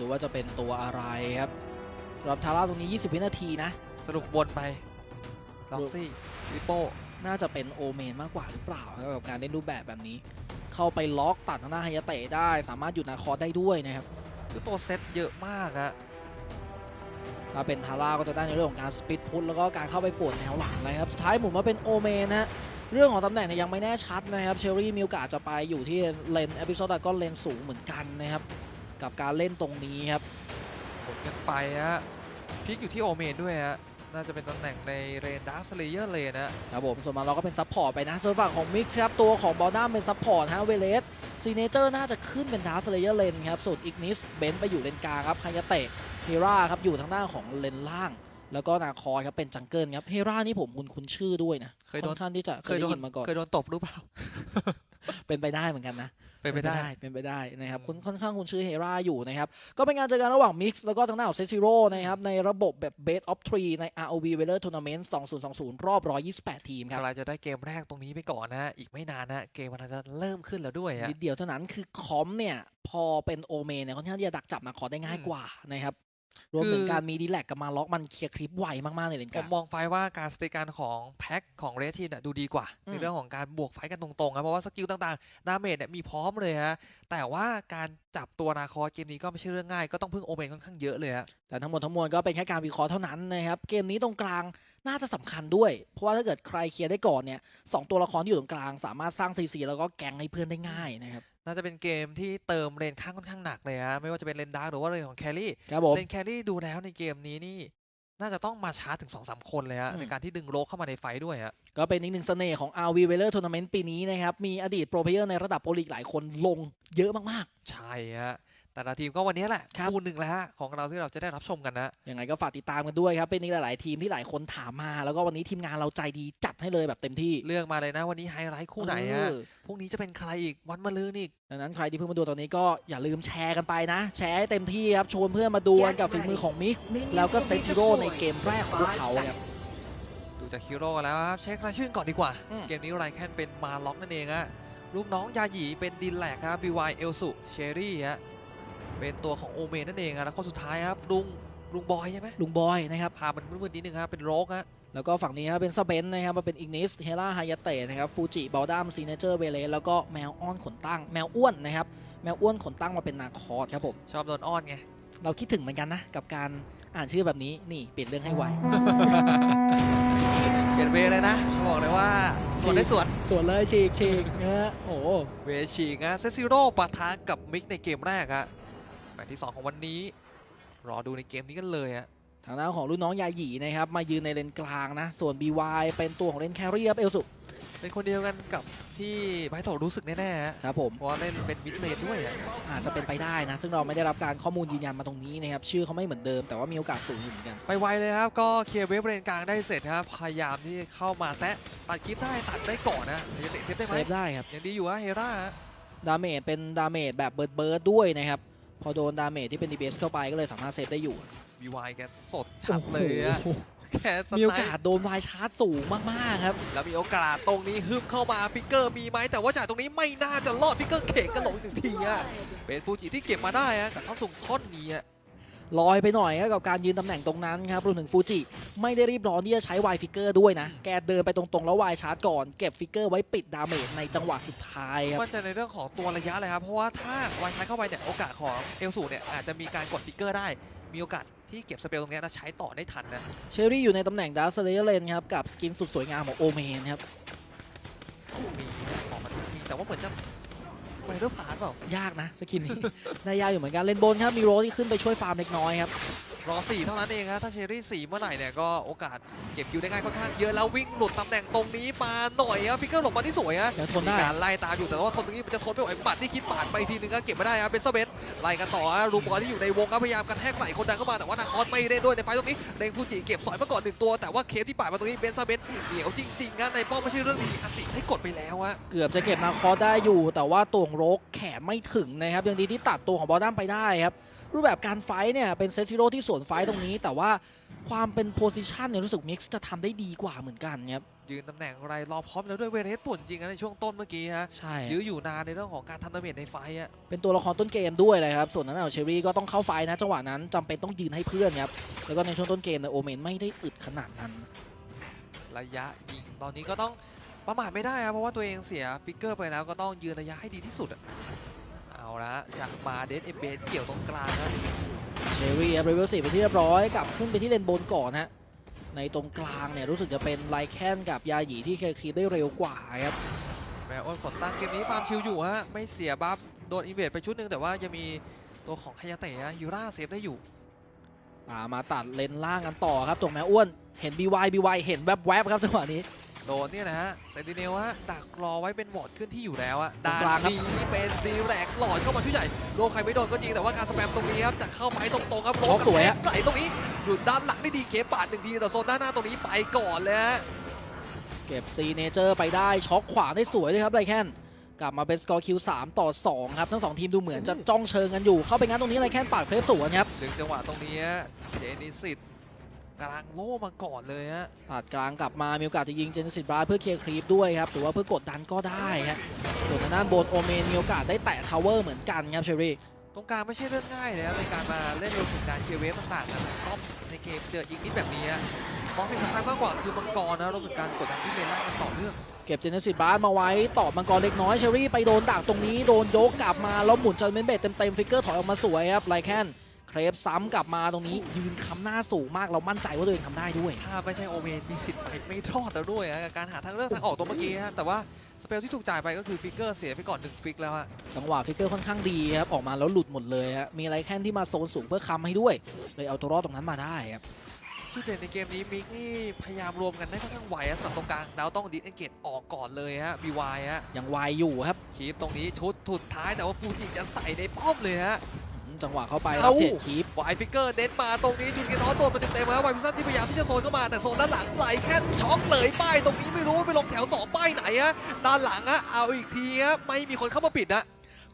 ดูว่าจะเป็นตัวอะไรครับสำหรับทาร่าตรงนี้ 20 วินาทีนะ สรุปวนไปล็อกซี่ริโป้น่าจะเป็นโอเมนมากกว่าหรือเปล่าครับกับการเล่นรูปแบบแบบนี้ เข้าไปล็อกตัดทางหน้าไฮยาเตะได้ สามารถหยุดนาคอสได้ด้วยนะครับคือตัวเซตเยอะมากอะถ้าเป็นทาร่าก็จะได้ในเรื่องของการสปิดพุทแล้วก็การเข้าไปปวดแนวหลังนะครับสุดท้ายหมุนมาเป็นโอเมนนะเรื่องของตำแหน่งเนี่ยยังไม่แน่ชัดนะครับเชอรี่มีโอกาสจะไปอยู่ที่เลนเอพิโซดก็เลนสูงเหมือนกันนะครับ กับการเล่นตรงนี้ครับหมุนกันไปฮะพลิกอยู่ที่โอเมนด้วยฮะน่าจะเป็นตำแหน่งในเรนดาร์สเลเยอร์เลนนะครับผมส่วนมาเราก็เป็นซัพพอร์ตไปนะ ส่วนฝั่งของมิกซ์ครับ ตัวของบอลด้ามเป็นซัพพอร์ตฮะเวเลสซีเนเจอร์น่าจะขึ้นเป็นดาร์สเลเยอร์เลนครับส่วนอีกนิสเบนไปอยู่เลนกลางครับไฮยาเตะเฮราครับอยู่ทางด้านของเลนล่าง แล้วก็นาคอยครับเป็นจังเกิลครับเฮรานี่ผมคุ้นคุ้นชื่อด้วยนะเคยโดนค่อนข้างที่จะเคเคยยได้โดนยินมาก่อนเคยโดนตบหรือเปล่าเป็นไปได้เหมือนกันนะ เป็นไปได้เป็นไปได้นะครับอืมค่อนค่อนข้างคุณชื่อเฮราอยู่นะครับ ก็เป็นการเจอกันระหว่างมิกซ์แล้วก็ทางด้านของเซซิโร่นะครับ ในระบบแบบ Best of 3ใน ROV w e l e r Tournament 2020 รอบ 128 ทีมครับใครจะได้เกมแรกตรงนี้ไปก่อนนะฮะอีกไม่นานนะ เกมมันจะเริ่มขึ้นแล้วด้วยฮะนิดเดียวเท่านั้นคือคอมเนี่ย พอเป็นโอเมนเนี่ยค่อนข้างที่จะดักจับมาขอได้ง่ายกว่านะครับ รวมถึงคือการมีดีแลกกับมาล็อกมันเคลียร์คลิปไวมากๆในเลนผกลามงมองไฟว่าการสเตการของแพ็คของเรทีนดูดีกว่าอืมในเรื่องของการบวกไฟกันตรงๆครับเพราะว่าสกิลต่างๆ ดาเมจเนี่ยมีพร้อมเลยฮะแต่ว่าการจับตัวนาคอสเกมนี้ก็ไม่ใช่เรื่องง่าย ก็ต้องพึ่งโอเมนค่อนข้างเยอะเลยฮะแต่ทั้งหมดทั้งมวลก็เป็นแค่การวิเคราะห์เท่านั้นนะครับเกมนี้ตรงกลางน่าจะสำคัญด้วย เพราะว่าถ้าเกิดใครเคลียร์ได้ก่อนเนี่ยสองตัวละครที่อยู่ตรงกลาง สามารถสร้างซีซีแล้วก็แกงให้เพื่อนได้ง่ายนะครับ น่าจะเป็นเกมที่เติมเลนข้างค่อนข้างหนักเลยฮะไม่ว่าจะเป็นเลนดาร์กหรือว่าเลนของแครี่ครับผมเลนแครี่ดูแล้วในเกมนี้นี่น่าจะต้องมาชาร์จถึง2อสคนเลยฮะอืมในการที่ดึงโลกเข้ามาในไฟท์ด้วยฮะก็เป็นอีกหนึ่งเสน่ห์ของ RV w e l e r Tournament ปีนี้นะครับ มีอดีตโปรเพลเยอร์ในระดับโปรลีกหลายคนลงเยอะมากใช่ฮะ แต่ละทีมก็วันนี้แหละครับคู่หนึ่งแล้วฮะของเราที่เราจะได้รับชมกันนะๆยังไงก็ฝากติดตามกันด้วยครับ เป็นอีกหลาย ๆ ทีมที่หลายคนถามมา แล้วก็วันนี้ทีมงานเราใจดีจัดให้เลยแบบเต็มที่ เลือกมาเลยนะ วันนี้ไฮไลท์คู่ไหนฮะเออพรุ่งนี้จะเป็นใครอีกวันมะรืนอีกดังนั้นใครที่เพิ่งมาดูตอนนี้ก็อย่าลืมแชร์กันไปนะ แชร์ให้เต็มที่ครับชวนเพื่อนมาดูกันกับฝีมือของมิกแล้วก็เซนจิโร่ในเกมแรกของพวกเขาครับดูจากฮีโร่กันแล้วครับเช็ครายชื่อก่อนดีกว่าอืมเกมนี้ไรแคนเป็นมาล็อกนั่นเองฮะลูกน้องยาหยีเป็นดินแหลกครับบีวายเอลสุเชอรี่ฮะ เป็นตัวของโอเมนนั่นเองฮะแล้วคนสุดท้ายครับลุงลุงบอยใช่ไหมลุงบอยนะครับพามันมืดๆนิดนึงครับเป็นโรกฮะแล้วก็ฝั่งนี้ครับเป็นสเปนนะครับมาเป็นอิกนิสเฮล่าไฮยาเตะนะครับฟูจิบอลดัมซีเนเจอร์เวเลแล้วก็แมวอ้อนขนตั้ง แมวอ้วนนะครับแมวอ้วนขนตั้งมาเป็นนาคอสครับผมชอบโดนอ้อนไงเราคิดถึงเหมือนกันนะกับการอ่านชื่อแบบนี้นี่เปลี่ยนเรื่องให้ไวเปลี่ยนเวย์เลยนะบอกเลยว่าส่วนได้ส่วนส่วนเลยฉีกฉีกนะฮะโอ้โหเวชีกฮะเซซิโร่ปะทะกับมิกในเกมแรกฮะแม ตช์ที่ 2 ของวันนี้ รอดูในเกมนี้กันเลยฮะทางด้านของรุ่นน้องยาหยีนะครับ มายืนในเลนกลางนะ ส่วน BY เป็นตัวของเลนแครี่ครับเอลสุเป็นคนเดียวกันกับที่ไบโตรู้สึกแน่ๆฮะครับผมเพราะว่าเล่นเป็นมิดเลนด้วยฮะอาจจะเป็นไปได้นะ ซึ่งเราไม่ได้รับการข้อมูลยืนยันมาตรงนี้นะครับ ชื่อเขาไม่เหมือนเดิมแต่ว่ามีโอกาสสูงอยู่เหมือนกัน ไปไวเลยครับ ก็เคลียร์เวฟเลนกลางได้เสร็จครับพยายามที่เข้ามาแซะตัดคลิปได้ตัดได้ก่อนนะจะเตะเซฟได้ไหเซมฟได้ครับยังดีอยู่ฮะเฮราฮะดาเมจเป็นดาเมจแบบเบิร์ดเบิร์ดด้วยนะครับ พอโดนดาเมจที่เป็น DPS เข้าไปก็เลยสามารถเซฟได้อยู่บีวายแกสดชัดเลยฮะโอ้โหแกสมีโอไนกาสโดนวายชาร์จสูงมากๆครับ แล้วมีโอกาสตรงนี้ฮึบเข้ามาฟิกเกอร์มีไหมแต่ว่าจากตรงนี้ไม่น่าจะรอดฟิกเกอร์เขกก็หลงอีกหนึ่งทีฮะเป็นฟูจิที่เก็บมาได้ฮะกับท่อนสูงท่อนนี้ฮะ ลอยไปหน่อยครับกับการยืนตำแหน่งตรงนั้นครับรวมถึงฟูจิไม่ได้รีบร้อนที่จะใช้วายฟิกเกอร์ด้วยนะ แกเดินไปตรงๆ แล้ววายชาร์จก่อน เก็บฟิกเกอร์ไว้ปิดดาเมจในจังหวะสุดท้ายครับมั่นใจในเรื่องของตัวระยะเลยครับ เพราะว่าถ้าวายชาร์จเข้าไปเนี่ยโอกาสของเอลสูเนี่ยอาจจะมีการกดฟิกเกอร์ได้ มีโอกาสที่เก็บสเปลตรงเนี้ยแล้วใช้ต่อได้ทันนะเชอรี่อยู่ในตำแหน่งดาร์สเลเลนครับกับสกินสุดสวยงามของโอเมนครับมีออกมามีแต่ว่าเหมือนจะ ไปเรื่องผ่านเปล่ายากนะสกินนี้ได้ยากอยู่เหมือนกัน เลนบนครับ มีโรสที่ขึ้นไปช่วยฟาร์มเล็กน้อยครับ รอสี่เท่านั้นเองครับถ้าเชอรี่สี่เมื่อไหร่เนี่ยก็โอกาสเก็บคิวได้ง่ายค่อนข้างเยอะแล้ววิ่งหลุดตำแหน่งตรงนี้มาหน่อยครับฟิกเกอร์หลบมาที่สวยฮะยังทนมีได้การไล่ตามอยู่แต่ว่าทนตรงนี้มันจะทนไม่ไหวปัดที่คิดปาดไปทีนึงก็เก็บไม่ได้ครับเป็นเซเบสไล่กันต่อฮะรูมบอลที่อยู่ในวงก็พยายามกระแทกใส่คนดังเข้ามาแต่ว่านาคอสไม่ได้ด้วยในไฟตรงนี้เดงฟูจิเก็บสอยมาก่อนหนึ่งตัว แต่ว่าเคสที่ปาดมาตรงนี้เป็นเซเบสเหนียวจริงๆนะในป้อมไม่ใช่เรื่องดีอันติให้กดไปแล้วฮะ เกือบจะเก็บนาคอสได้อยู่ แต่ว่าตัวของโรกแขนไม่ถึงนะครับยังดีที่ตัดตัวของบอลดัมไปได้ครับ รูปแบบการไฟท์เนี่ยเป็นเซตซิโร่ที่สวนไฟท์ตรงนี้ แต่ว่าความเป็นโพซิชันเนี่ยรู้สึกมิกซ์จะทำได้ดีกว่าเหมือนกันครับยืนตำแหน่งอะไรรอพร้อมแล้วด้วยเวเรสป่วนจริงนะในช่วงต้นเมื่อกี้ฮะใช่ยื้ออยู่นานในเรื่องของการทำดาเมจในไฟท์อะเป็นตัวละครต้นเกมด้วยเลยครับส่วนนั้นเอาเชอรี่ก็ต้องเข้าไฟท์นะจังหวะนั้นจำเป็นต้องยืนให้เพื่อนครับแล้วก็ในช่วงต้นเกมเนี่ยโอเมนไม่ได้อึดขนาดนั้น ระยะยิงตอนนี้ก็ต้องประมาทไม่ได้ครับเพราะว่าตัวเองเสียฟิกเกอร์ไปแล้วก็ต้องยืนระยะให้ดีที่สุดอะเอา ละจากมาเดสเอเบนเกี่ยวตรงกลางนะเชอรี่ครับเรเวลสี่ไปนที่เรียบร้อยกลับขึ้นไปที่เลนบนก่อนฮะในตรงกลางเนี่ยรู้สึกจะเป็นไลแคนกับยาหยีที่เคลียร์คลิปได้เร็วกว่าครับแม้อ้นกดตั้งเกมนี้ฟาร์มชิลอยู่ฮะไม่เสียบัฟโดนอินเวดไปชุดหนึ่งแต่ว่ายังมีตัวของไฮยาเตะฮะยูราเซฟได้อยู่ตามมาตัดเลนล่างกันต่อครับตรงแม่อ้วนเห็น BY BY เห็นแวบๆครับจังหวะนี้ โดนเนี่ยนะฮะเซนติเนลฮะดักรอไว้เป็นวอร์ดขึ้นที่อยู่แล้วอะตรงด่านกลางครับนี้เป็นดีแรกหลอดเข้ามาชุดใหญ่โดนใครไม่โดนก็จริงแต่ว่าการสแปมตรงนี้ครับจะเข้าไปตรงๆครับช็อกสวยฮะไหลตรงนี้อยู่ด้านหลังได้ดีเคปาดหนึ่งทีแต่โซนด้านหน้าตรงนี้ไปก่อนเลยฮะเก็บซีเนเจอร์ไปได้ช็อกขวาได้สวยเลยครับไลแคนกลับมาเป็นสกอร์คิว3ต่อ 2 ครับ ทั้งสองทีมดูเหมือนจะจ้องเชิงกันอยู่ เข้าไปงั้นตรงนี้ไลแคนปาดเคลฟสวนครับดึงจังหวะตรงนี้ฮะเจนิสิต กลางโล่มาก่อนเลยฮะตัดกลางกลับมามีโอกาสจะยิงเจนสิตบราเพื่อเคลียร์ครีปด้วยครับหรือว่าเพื่อกดดันก็ได้ฮะส่วนทางด้านบนโอเมนมีโอกาสได้แตะทาวเวอร์เหมือนกันครับเชอรี่ตรงกลางไม่ใช่เรื่องง่ายเลยนะในการมาเล่นรวมถึงการเคลียร์เวฟต่างๆนะก็ในเกมเจออีกนิดแบบนี้ฮะมองสิ่งสำคัญมากกว่าคือมังกรนะรวมถึงการกดดันที่เลนล่างกันต่อเนื่องเก็บเจนสิตบรามาไว้ตอบมังกรเล็กน้อยเชอรี่ไปโดนดักตรงนี้โดนยกกลับมาแล้วหมุนจันเมนเบตเต็มๆฟิกเกอร์ถอยออกมาสวยครับไลแคน เครปซ้ำกลับมาตรงนี้ ยืนคำหน้าสูงมากเรามั่นใจว่าตัวเองทำได้ด้วย ถ้าไม่ใช่โอเมนมีสิทธิ์ไปไม่รอดแล้วด้วยฮะกับการหาทางเลือกทางออกตัวเมื่อกี้ฮะแต่ว่าสเปลที่ถูกจ่ายไปก็คือฟิกเกอร์เสียไปก่อนหนึ่งฟิกแล้วฮะจังหวะฟิกเกอร์ค่อนข้างดีครับออกมาแล้วหลุดหมดเลยฮะมีอะไรแค่นที่มาโซนสูงเพื่อค้ำให้ด้วยเลยเอาตัวรอดตรงนั้นมาได้ครับที่เด่นในเกมนี้มิกนี่พยายามรวมกันได้ค่อนข้างไวฮะสำหรับตรงกลางดาวต้องดิสเอนเกตออกก่อนเลยฮะ BY ฮะยังวายอยู่ครับคีปตรงนี้ชุดสุดท้ายแต่ว่าฟูจิจะใส่ในป้อมเลยฮะอืม จังหวะเข้าไปเอ้ารับเทรดคีปวายฟิกเกอร์เน้นมาตรงนี้ชุนกินท้อตัวมันเต็มๆฮะวายพิซซันที่พยายามที่จะโซนเข้ามาแต่โซนด้านหลังไหลแค่ช็อกเลยป้ายตรงนี้ไม่รู้ว่าไปลงแถวสองป้ายไหนฮะด้านหลังฮะเอาอีกทีฮะไม่มีคนเข้ามาปิดนะ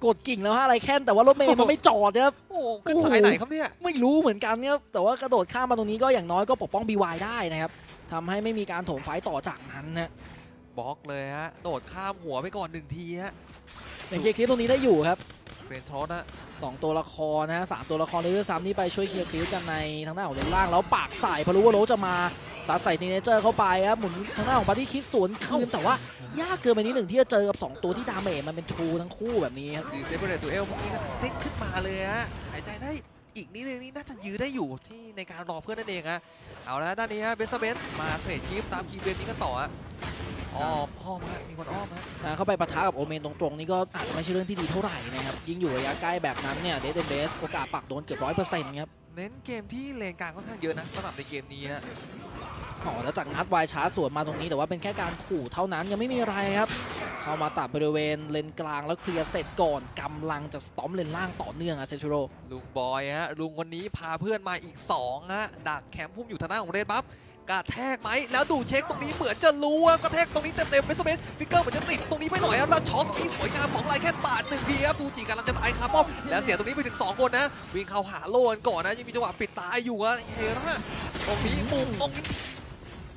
กดกิ่งแล้วฮะอะไรแค่นแต่ว่ารถเมย์มันไม่จอดครับโอ้โหขึ้นสายไหนครับเนี่ยไม่รู้เหมือนกันครับแต่ว่ากระโดดข้ามมาตรงนี้ก็อย่างน้อยก็ปกป้อง BY ได้นะครับทำให้ไม่มีการโถมไฟต์ต่อจากนั้นนะบล็อกเลยฮะโดดข้ามหัวไปก่อนหนึ่งทีฮะยังเคลียร์คลิปตรงนี้ได้อยู่ครับเป็นช็อตนะ สองตัวละครนะฮะสามตัวละครเลยด้วยซ้ำที่ไปช่วยเคลียร์คลิปกันในทางหน้าของเลนล่างแล้วปากใส่พอรู้ว่าโรสจะมาซัดใส่ทีเนเจอร์เข้าไปครับหมุนทางหน้าของปาร์ตี้คิดสวนคืนแต่ว่ายากเกินไปนิดหนึ่งที่จะเจอกับ 2 ตัวที่ดาเมจมันเป็นทรูทั้งคู่แบบนี้ครับดีเซเบเรตดูเอลพวกนี้นะเด้งขึ้นมาเลยฮะหายใจได้อีกนิดนึงนี่น่าจะยื้อได้อยู่ที่ในการรอเพื่อนนั่นเองฮะเอาละด้านนี้ฮะเบสเบนมาเทรดคลิปตามคีย์เบนนี้กันต่อฮะ อ้อมอ้อมฮะมีคนอ้อมฮะการเข้าไปปะทะกับโอเมนตรงๆนี่ก็อาจจะไม่ใช่เรื่องที่ดีเท่าไหร่นะครับ ยิ่งอยู่ระยะใกล้แบบนั้นเนี่ยเดดเบสโอกาสปักโดนเกือบร้อยเปอร์เซ็นต์ครับ เน้นเกมที่เลนกลางค่อนข้างเยอะนะสำหรับในเกมนี้ฮะอ๋อแล้วจากนัดวายชาร์จสวนมาตรงนี้แต่ว่าเป็นแค่การขู่เท่านั้นยังไม่มีอะไรครับ เข้ามาตัดบริเวณเลนกลางแล้วเคลียร์เสร็จก่อนกำลังจะสตอมเลนล่างต่อเนื่องอะเซชูโรลุงบอยฮะลุงคนนี้พาเพื่อนมาอีก2ฮะดักแคมป์พุ่มอยู่ทางหน้าของเรดบัฟ กระแทกไหมแล้วดูเช็คตรงนี้เหมือนจะรู้ว่ากระแทกตรงนี้เต็มๆเบสเบนฟิกเกอร์เหมือนจะติดตรงนี้ไปหน่อยครับแล้วช็อตตรงนี้สวยงามของไลแคนปาดหนึ่งทีครับฟูจิกำลังจะตายคาป้อมแล้วเสียตรงนี้ไปถึง 2 คนนะ วิ่งเข้าหาโลนก่อนนะยังมีจังหวะปิดตายอยู่อะเฮราตรงนี้มุมตรงนี้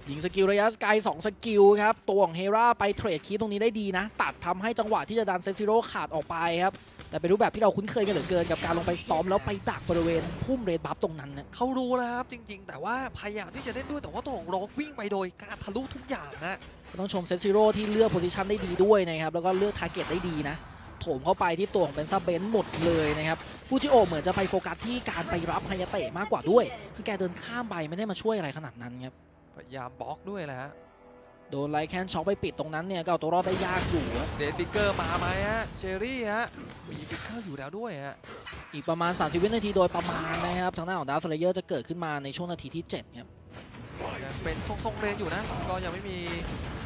ยิงสกิลระยะไกล2สกิลครับตัวของเฮราไปเทรดคีตรงนี้ได้ดีนะ ตัดทำให้จังหวะที่จะดันเซซิโร่ขาดออกไปครับ แต่เป็นรูปแบบที่เราคุ้นเคยกันเหลือเกินกับการลงไปสตอมแล้วไปดักบริเวณพุ่มเรดบัฟตรงนั้นนะเขารู้แล้วครับจริง ๆ แต่ว่าพยายามที่จะเล่นด้วยแต่ว่าตัวของโรกวิ่งไปโดยการทะลุทุกอย่างนะก็ต้องชมเซซิโร่ที่เลือกโพซิชันได้ดีด้วยนะครับแล้วก็เลือกทาร์เก็ตได้ดีนะโถมเข้าไปที่ตัวของเป็นซาเบนหมดเลยนะครับฟูจิโอเหมือนจะไปโฟกัสที่การไปรับไฮยาเตะมากกว่าด้วย คือแกเดินข้ามไปไม่ได้มาช่วยอะไรขนาดนั้นครับพยายามบล็อกด้วยแหละฮะ โดนไลแคนช็อกไปปิดตรงนั้นเนี่ยก็เอาตัวรอดได้ยากอยู่ครับเดนฟิกเกอร์มาไหมฮะเชอรี่ฮะมีฟิกเกอร์อยู่แล้วด้วยฮะอีกประมาณ 30วินาทีโดยประมาณนะครับทางด้านของดาร์ฟเลเยอร์จะเกิดขึ้นมาในช่วงนาทีที่7ครับยังเป็นทรงๆเลนอยู่นะ ก็ยังไม่มี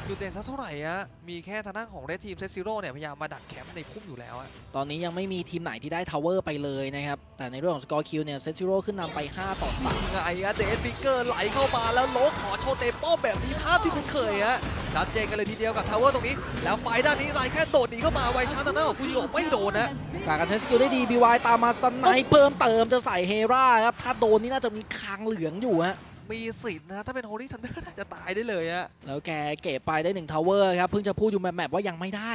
จุดเด่นสักเท่าไหร่อะมีแค่ทางด้านของเรดทีมเซซิโร่เนี่ยพยายามมาดักแคมป์ในพุ่มอยู่แล้วอะตอนนี้ยังไม่มีทีมไหนที่ได้ทาวเวอร์ไปเลยนะครับ แต่ในเรื่องของสกอร์คิวเนี่ยเซซิโร่ขึ้นนำไป 5 ต่อไงอะเดสฟิกเกอร์ไหลเข้ามาแล้วโลกขอโชว์เตะป้อมแบบนี้ภาพที่คุณเคยฮะชัดเจนกันเลยทีเดียวกับทาวเวอร์ตรงนี้ แล้วไฟด้านนี้ไรแค่โดดหนีเข้ามาไวชาร์จทางด้านของฟูจิโอไม่โดนนะ3จากการใช้สกิลได้ดี BY ตามมาสไนป์เพิ่มเติมจะใส่เฮราครับถ้าโดนนี่น่าจะมีคางเหลืองอยู่ฮะ มีสิทธิ์นะถ้าเป็นโฮลี่ทันเดอร์น่าจะตายได้เลยอะแล้วแกเก็บไปได้1ทาวเวอร์ครับเพิ่งจะพูดอยู่แมปๆว่ายังไม่ได้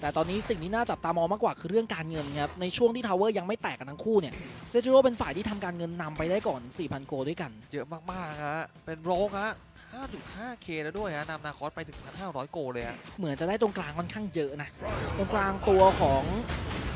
แต่ตอนนี้สิ่งที่น่าจับตามองมากกว่าคือเรื่องการเงินครับในช่วงที่ทาวเวอร์ยังไม่แตกกันทั้งคู่เนี่ยเซจิโร่เป็นฝ่ายที่ทำการเงินนำไปได้ก่อน 4,000 โกลด้วยกัน เยอะมากๆฮะเป็นโรกฮะ 5.5k แล้วด้วยฮะนำนาคอสไปถึง1,500 โกเลยฮะเหมือนจะได้ตรงกลางค่อนข้างเยอะนะตรงกลางตัวของ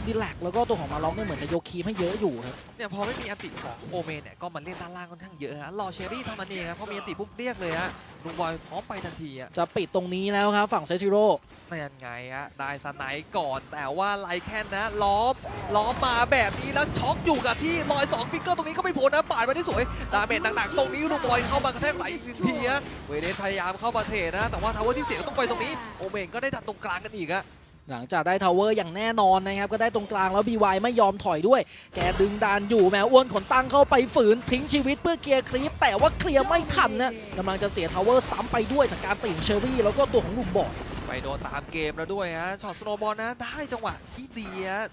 ดิแลกแล้วก็ตัวของมาล็อกเนี่ยเหมือนจะยกคีมให้เยอะอยู่ครับเนี่ยพอไม่มีอันติของโอเมนเนี่ยก็มาเล่นด้านล่างค่อนข้างเยอะฮะรอเชอรี่เท่านั้นเองครับพอมีอันติปุ๊บเรียกเลยฮะลุงบอยพร้อมไปทันทีอะจะปิดตรงนี้แล้วครับฝั่งเซจิโร่นั่นไงฮะได้สไนด์ก่อนแต่ว่าไลแคนนะล้อมล้อมมาแบบนี้แล้วช็อกอยู่กับที่ลอย2ฟิกเกอร์ตรงนี้ก็ไม่พ้นนะปาดมาได้สวยดาเมจหนักๆตรงนี้ลุงบอยเข้ามากระแทกไหลสินทีฮะเวเดนพยายามเข้ามาเทนะแต่ว่าทาวเวอร์ที่เสียก็ต้องไปตรงนี้โอเมนก็ได้ดัดตรงกลางกันอีกอะ หลังจากได้ทาวเวอร์อย่างแน่นอนนะครับ ก็ได้ตรงกลางแล้ว BY ไม่ยอมถอยด้วย แกดึงดานอยู่แม้อ้วนขนตั้งเข้าไปฝืนทิ้งชีวิตเพื่อเคลียร์คลิป แต่ว่าเคลียร์ไม่ทันนะกำลังจะเสียทาวเวอร์ซ้ำไปด้วยจากการติ่งเชอรี่ แล้วก็ตัวของลุมบอดไปโดนตามเกมแล้วด้วยฮะช็อตสโนบอลนะได้จังหวะที่ดีฮะ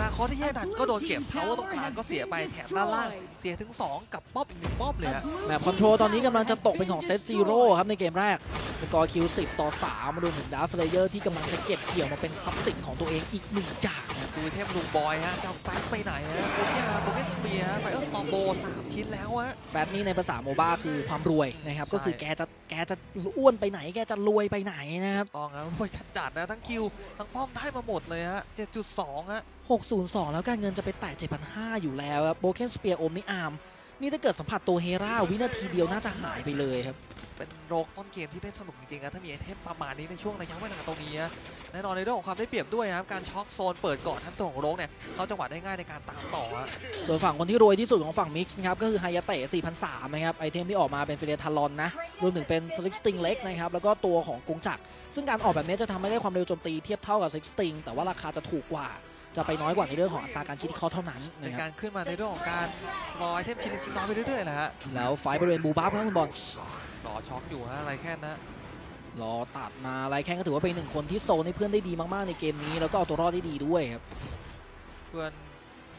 นาคอที่แย่ดันก็โดนเก็บเขาตรงกลางก็เสียไปแถมด้านล่าง เสียถึง 2 กับป๊อบอีกหนึ่งป๊อบเลยฮะแมปคอนโทรลตอนนี้กำลังจะตกเป็นของเซตซีโร่ครับในเกมแรก สกอร์คิว 10 ต่อ 3 มาดูถึงดาร์ฟเลเยอร์ที่กำลังจะเก็บเกี่ยวมาเป็นทรัพย์สินของตัวเองอีกหนึ่งอย่างนะดูเทมลุงบอยฮะจะเอาแฟนไปไหนฮะโคเนียโคเนียสเปียร์ไฟเออร์สตอมโบสามชิ้นแล้วฮะแฟตนี่ในภาษาโมบ้าคือความรวยนะครับใช่ก็คือแกจะแกจะอ้วนไปไหน แกจะรวยไปไหนนะครับต้องครับรวยจัดๆนะทั้งคิวทั้งป้อมได้มาหมดเลยฮะ7.2ฮะ602 แล้วการเงินจะไปแตะ7,500อยู่แล้วครับโบเคนสเปียร์อมนี่อาร์มนี่ถ้าเกิดสัมผัสตัวเฮราวินาทีเดียวน่าจะหายไปเลยครับ เป็นโรคต้นเกมที่เล่นสนุกจริงๆนะถ้ามีไอเทมประมาณนี้ในช่วงระยะเวลาตรงนี้นะแน่นอนในเรื่องของความได้เปรียบด้วยครับการช็อกโซนเปิดก่อนทั้งตัวของโรคเนี่ยเขาจังหวะได้ง่ายในการตามต่อฮะส่วนฝั่งคนที่รวยที่สุดของฝั่งมิกซ์นะครับก็คือไฮยาเตะ4,003นะครับไอเทมที่ออกมาเป็นฟิเลทารอนนะรวมถึงเป็นสลิกสติงเล็กนะครับแล้วก็ตัวของกงจักรซึ่งการออกแบบนี้จะทำให้ได้ความเร็วโจมตีเทียบเท่ากับสลิกสติงแต่ว่าราคาจะถูกกว่า จะไปน้อยกว่าในเรื่องของอัตราการคิดที่เขาเท่านั้นในนะคการับรขึ้นมาในเรื่องของการรอไอเทมชิ้นชิ้นน้อยไปเรื่อยๆแหละฮะแล้วไฟท์บริเวณบูบัฟครับคุณบอลรอช็อกอยู่ฮะอะไรแค่นะรอตัดมาไรแค่ก็ถือว่าเป็นหนึ่งคนที่โซนให้เพื่อนได้ดีมากๆในเกมนี้แล้วก็เอาตัวรอดได้ดีด้วยครับ เพื่อน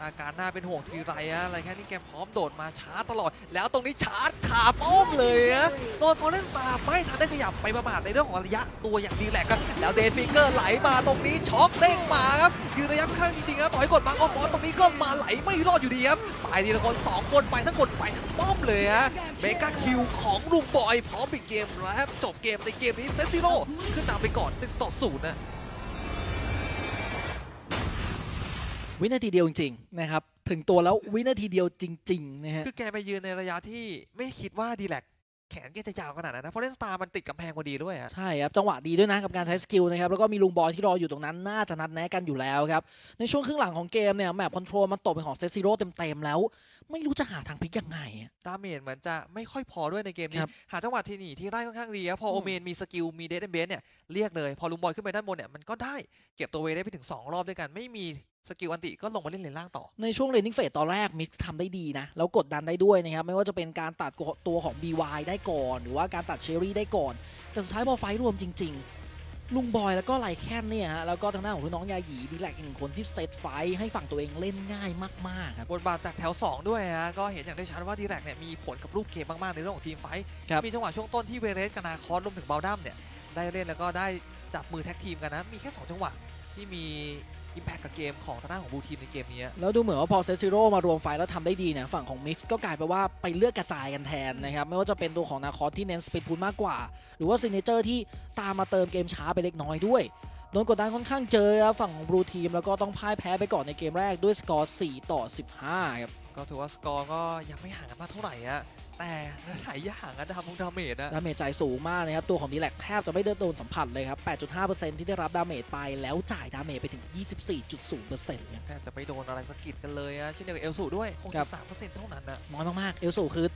อาการน่าเป็นห่วงทีไรฮะอะไรแค่นี้แกพร้อมโดดมาช้าตลอด แล้วตรงนี้ชาร์จขาป้อมเลยฮะโดนโพเล่นซาไม่ทันได้ขยับไปประมาทในเรื่องของระยะตัวอย่างดีแหละครับแล้วเดนฟิกเกอร์ไหลมาตรงนี้ช็อกเด้งมาครับยืนระยะค่อนข้างจริงๆครับต่อยกดมาออมอตรงนี้ก็มาไหลไม่รอดอยู่ดีครับไปทีละคนสองคนไปทั้งคนไปทั้งป้อมเลยฮะเมกาคิวของลุงบอยพร้อมปิดเกมแล้วครับจบเกมในเกมนี้เซซิโร่ขึ้นนำไปก่อน1ต่อ0นะ วินาทีเดียวจริงๆนะครับถึงตัวแล้ววินาทีเดียวจริงๆนะฮะคือแกไปยืนในระยะที่ไม่คิดว่าดีแลกแขนแกจะยาวขนาดนั้นนะเพราะเล่นสตาร์มันติดกำแพงพอดีด้วยอะใช่ครับจังหวะดีด้วยนะกับการใช้สกิลนะครับแล้วก็มีลุงบอยที่รออยู่ตรงนั้นน่าจะนัดแนะกันอยู่แล้วครับในช่วงครึ่งหลังของเกมเนี่ยแมปคอนโทรลมันตกเป็นของเซซิโร่เต็มๆแล้ว ไม่รู้จะหาทางพลิกยังไงอะดาเมจเหมือนจะไม่ค่อยพอด้วยในเกมนี้ครับหาจังหวะที่หนีที่ไล่ค่อนข้างดีครับพออืมโอเมนมีสกิลมีเดดเบสเนี่ยเรียกเลย พอลุงบอยขึ้นไปด้านบนเนี่ยมันก็ได้เก็บตัวเวได้ไปถึง 2 รอบด้วยกันไม่มี สกิลอันติก็ลงมาเล่นเลนล่างต่อ ในช่วงเลนนิ่งเฟสตอนแรกมิกซ์ทำได้ดีนะ แล้วกดดันได้ด้วยนะครับ ไม่ว่าจะเป็นการตัดตัวของ BY ได้ก่อน หรือว่าการตัดเชอรี่ได้ก่อน แต่สุดท้ายพอไฟท์รวมจริง ๆ ลุงบอยแล้วก็ไลแคนเนี่ยฮะ แล้วก็ทางหน้าของรุ่นน้องยาหยีดีแลกอีกหนึ่งคนที่เซตไฟท์ให้ฝั่งตัวเองเล่นง่ายมากๆครับบทบาทจากแถว 2 ด้วยฮะ ก็เห็นอย่างได้ชัดว่าดีแลกเนี่ยมีผลกับรูปเกมมาก ๆ ในเรื่องของทีมไฟท์ครับมีจังหวะช่วงต้นที่เวเรสกับนาคอสรวมถึงเบลดัมเนี่ยได้เล่นแล้วก็ได้จับมือแท็กทีมกันนะมีแค่สองจังหวะที่มี อิมแพคกับเกมของทางด้านของบูทีมในเกมนี้แล้วดูเหมือนว่าพอเซซิโร่มารวมไฟล์แล้วทำได้ดีเนี่ยฝั่งของมิกซ์ก็กลายไปนว่าไปเลือกกระจายกันแทนนะครับ ไม่ว่าจะเป็นตัวของนาคอสที่เน้นสปีดพูลมากกว่า หรือว่าซินเนเจอร์ที่ตามมาเติมเกมช้าไปเล็กน้อยด้วยโดนกดดันค่อนข้างเจอครับฝั่งของบลูทีมแล้วก็ต้องพ่ายแพ้ไปก่อนในเกมแรกด้วยสกอร์ 4 ต่อ 15 ครับ ก็ถือว่าสกอร์ก็ยังไม่ห่างกันมากเท่าไหร่อะ แต่หลายอย่างอะดามุงดาเมจอะดาเมจจ่ายสูงมากนะครับ ตัวของดีแลกแทบจะไม่ได้โดนสัมผัสเลยครับ 8.5%ที่ได้รับดาเมจไปแล้วจ่ายดาเมจไปถึง 24.0%ครับแทบจะไม่โดนอะไรสกกิดกันเลยอะเช่นเดียวกับเอลสูด้วยครับ6.3%เท่านั้นนะน้อยมากๆเอลสูคือ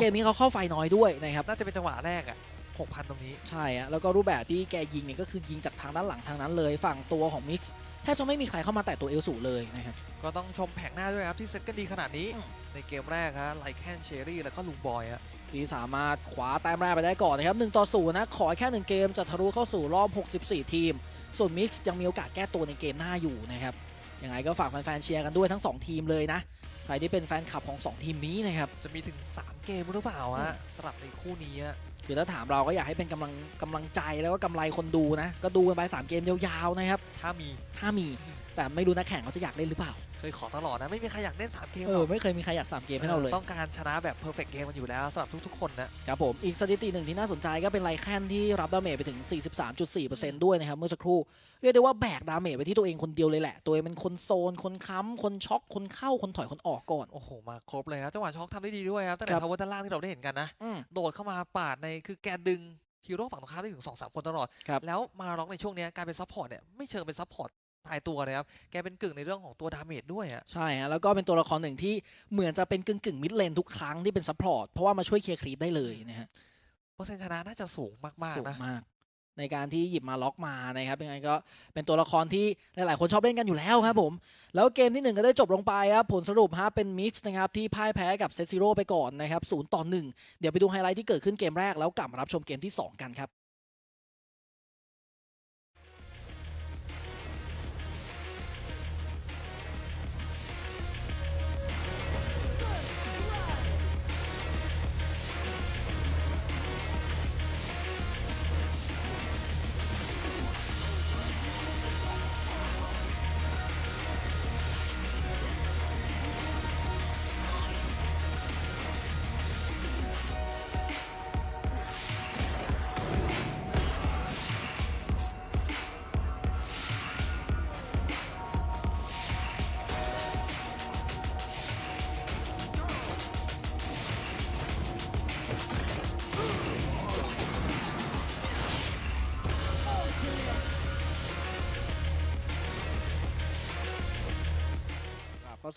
เกมนี้เขาเข้าไฟน้อยด้วยนะครับน่าจะเป็นจังหวะแรกอะ6,000 ตรงนี้ ใช่อะแล้วก็รูปแบบที่แกยิงเนี่ยก็คือยิงจากทางด้านหลังทางนั้นเลย ฝั่งตัวของมิกซ์แทบจะไม่มีใครเข้ามาแตะตัวเอลสูเลยนะครับก็ต้องชมแผงหน้าด้วยครับที่เซตกันดีขนาดนี้อืม ในเกมแรกฮะไลแคนเชอรี่แล้วก็ลุงบอยฮะที่สามารถคว้าแต้มแรกไปได้ก่อนนะครับ1ต่อ0นะขอแค่ 1 เกมจะทะลุเข้าสู่รอบ 64 ทีม ส่วนมิกซ์ยังมีโอกาสแก้ตัวในเกมหน้าอยู่นะครับยังไงก็ฝากแฟนๆเชียร์กันด้วยทั้ง 2 ทีมเลยนะใครที่เป็นแฟนคลับของ 2 ทีมนี้นะครับจะมีถึง 3 เกมหรือเปล่าฮะสำหรับในคู่นี้ฮะคือถ้าถามเราก็อยากให้เป็นกำลังกำลังใจแล้วก็กำไรคนดูนะ ก็ดูกันไป3เกมยาวๆนะครับถ้ามีถ้ามีแต่ไม่รู้นักแข่งเขาจะอยากเล่นหรือเปล่า เคยขอตลอดนะไม่มีใครอยากเล่น3เกมเอหรออกไม่เคยมีใครอยากสามเกมให้เราเลย ต้องการชนะแบบ perfect game มันอยู่แล้วสำหรับทุกๆคนนะ ครับผมอีกสถิติหนึ่งที่น่าสนใจก็เป็นไลแคนที่รับดาเมจไปถึง 43.4%ด้วยนะครับเมื่อสักครู่ เรียกได้ว่าแบกดาเมจไปที่ตัวเองคนเดียวเลยแหละ ตัวเองเป็นคนโซน คนค้ำ คนช็อก คนเข้า คนถอย คนออกก่อน โอ้โห มาครบเลยครับจังหวะช็อกทำได้ดีด้วยครับตั้งแต่ครับ ทาวเวอร์ด้านล่างที่เราได้เห็นกันนะ อืม โดดเข้ามาปาดในคือแกดึงฮีโร่ฝั่งตรงข้ามได้ถึง2อสคนตลอด ครับ แล้วมาล็อกในช่วงเนี้ยการเป็นซัพพอร์ตเนี่ยไม่เชิงเป็นซัพพอร์ต ตายตัวเลยครับ แกเป็นกึ่งในเรื่องของตัวดาเมจด้วยอะใช่ฮะแล้วก็เป็นตัวละครหนึ่งที่เหมือนจะเป็นกึ่งกึ่งมิดเลนทุกครั้งที่เป็นซัพพอร์ตเพราะว่ามาช่วยเคลียร์ครีปได้เลยนะฮะเปอร์เซ็นต์ชนะน่าจะสูงมากสูๆงนะมากในการที่หยิบมาล็อกมานะครับยังไงก็เป็นตัวละครที่หลาย ๆ คนชอบเล่นกันอยู่แล้วครับผม แล้วเกมที่หนึ่งก็ได้จบลงไปครับผลสรุปฮะเป็นมิกซ์นะครับที่พ่ายแพ้กับเซซิโร่ไปก่อนนะครับศูนย์ต่อหนึ่งเดี๋ยวไปดูไฮไลท์ที่เกิดขึ้นเกมแรกแล้วกลับมารับชมเกมที่สองกันครับ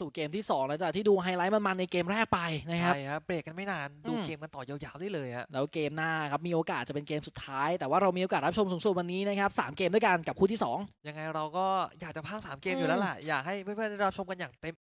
สู่เกมที่2แล้วจ้ะที่ดูไฮไลท์มันๆในเกมแรกไปนะครับใช่ครับเบรกกันไม่นานดูอืมเกมกันต่อยาวๆได้เลยฮะแล้วเกมหน้าครับมีโอกาสจะเป็นเกมสุดท้าย แต่ว่าเรามีโอกาสรับชมสูงสุดวันนี้นะครับสามเกมด้วยกันกับคู่ที่ 2 ยังไงเราก็อยากจะพากสามเกมอืมอยู่แล้วล่ะอยากให้เพื่อนๆได้รับชมกันอย่างเต็ม